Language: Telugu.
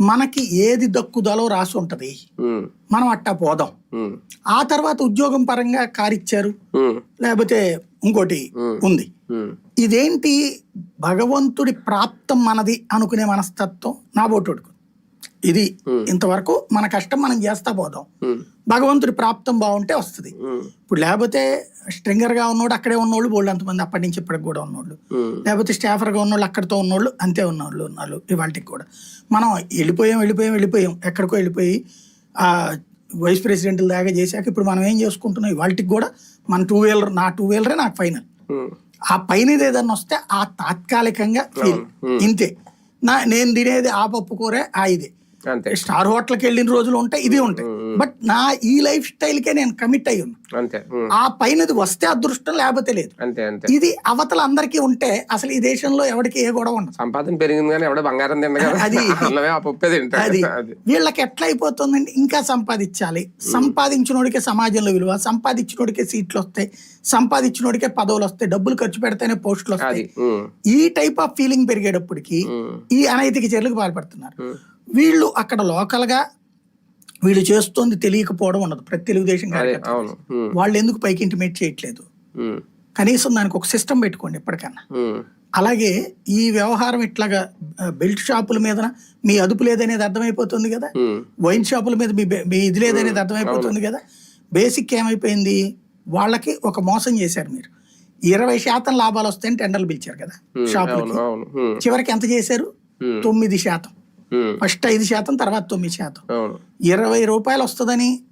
మనకి ఏది దక్కుదలో రాసి ఉంటది? మనం అట్టా పోదాం. ఆ తర్వాత ఉద్యోగం పరంగా కారిచ్చారు లేకపోతే ఇంకోటి ఉంది. ఇదేంటి భగవంతుడి ప్రాప్తం మనది అనుకునే మనస్తత్వం? నా బోటుడుకు. ఇది ఇంతవరకు మన కష్టం మనం చేస్తా పోదాం. భగవంతుడి ప్రాప్తం బాగుంటే వస్తుంది. ఇప్పుడు లేకపోతే స్ట్రింగర్గా ఉన్నోడు అక్కడే ఉన్నోళ్ళు బోళ్ళు అంతమంది అప్పటి నుంచి ఇప్పటికి కూడా ఉన్నోళ్ళు. లేకపోతే స్టాఫర్గా ఉన్నోళ్ళు అక్కడితో ఉన్నోళ్ళు అంతే ఉన్నోళ్ళు ఉన్నారు ఇవాళకి కూడా. మనం వెళ్ళిపోయాం వెళ్ళిపోయాం వెళ్ళిపోయాం ఎక్కడికో వెళ్ళిపోయి ఆ వైస్ ప్రెసిడెంట్ దాకా చేశాక ఇప్పుడు మనం ఏం చేసుకుంటున్నాం? ఇవాళకి కూడా మన టూ వీలర్ నా టూ వీలరే నాకు ఫైనల్ ఆ పైన ఏదన్నా వస్తే ఆ తాత్కాలికంగా ఫీల్ ఇంతే. నా నేను తినేది ఆ పప్పు కూరే ఆ ఇదే. అంతే. స్టార్ హోటల్కి వెళ్ళిన రోజులు ఉంటాయి ఇది ఉంటాయి. బట్ నా ఈ లైఫ్ స్టైల్కే నేను కమిట్ అయ్యి ఉన్నా. అంతే ఆ పైనది వస్తే అదృష్టం లేకపోతే లేదు. అంతే అంతే. ఇది అవతల అందరికీ ఉంటే అసలు ఈ దేశంలో ఎవరికి ఏ గొడవ ఉండదు. సంపాదన పెరిగింది కానీ ఎవడ బంగారం అది- అది. వీళ్ళకి ఎట్లా అయిపోతుందంటే ఇంకా సంపాదించాలి. సంపాదించినోడికే సమాజంలో విలువ సంపాదించినోడికే సీట్లు వస్తాయి సంపాదించినోడికే పదవులు వస్తాయి డబ్బులు ఖర్చు పెడితేనే పోస్టులు వస్తాయి. ఈ టైప్ ఆఫ్ ఫీలింగ్ పెరిగేటప్పటికి ఈ అనైతిక చర్యలకు పాల్పడుతున్నారు. వీళ్ళు అక్కడ లోకల్గా వీళ్ళు చేస్తోంది తెలియకపోవడం ఉండదు. ప్రతి తెలుగుదేశం కార్యకర్త వాళ్ళు ఎందుకు పైకి ఇంటిమేట్ చేయట్లేదు? కనీసం దానికి ఒక సిస్టమ్ పెట్టుకోండి ఎప్పటికన్నా. అలాగే ఈ వ్యవహారం ఇట్లాగా బెల్ట్ షాపుల మీద మీ అదుపు లేదనేది అర్థమైపోతుంది కదా? వైన్ షాపుల మీద మీ మీ ఇది లేదనేది అర్థమైపోతుంది కదా? బేసిక్ ఏమైపోయింది? వాళ్ళకి ఒక మోసం చేశారు మీరు. ఇరవై శాతం లాభాలు వస్తాయని టెండర్లు పిలిచారు కదా షాపులకి చివరికి ఎంత చేశారు? తొమ్మిది శాతం. ఫస్ట్ ఐదు శాతం తర్వాత తొమ్మిది శాతం. ఇరవై రూపాయలు వస్తుందని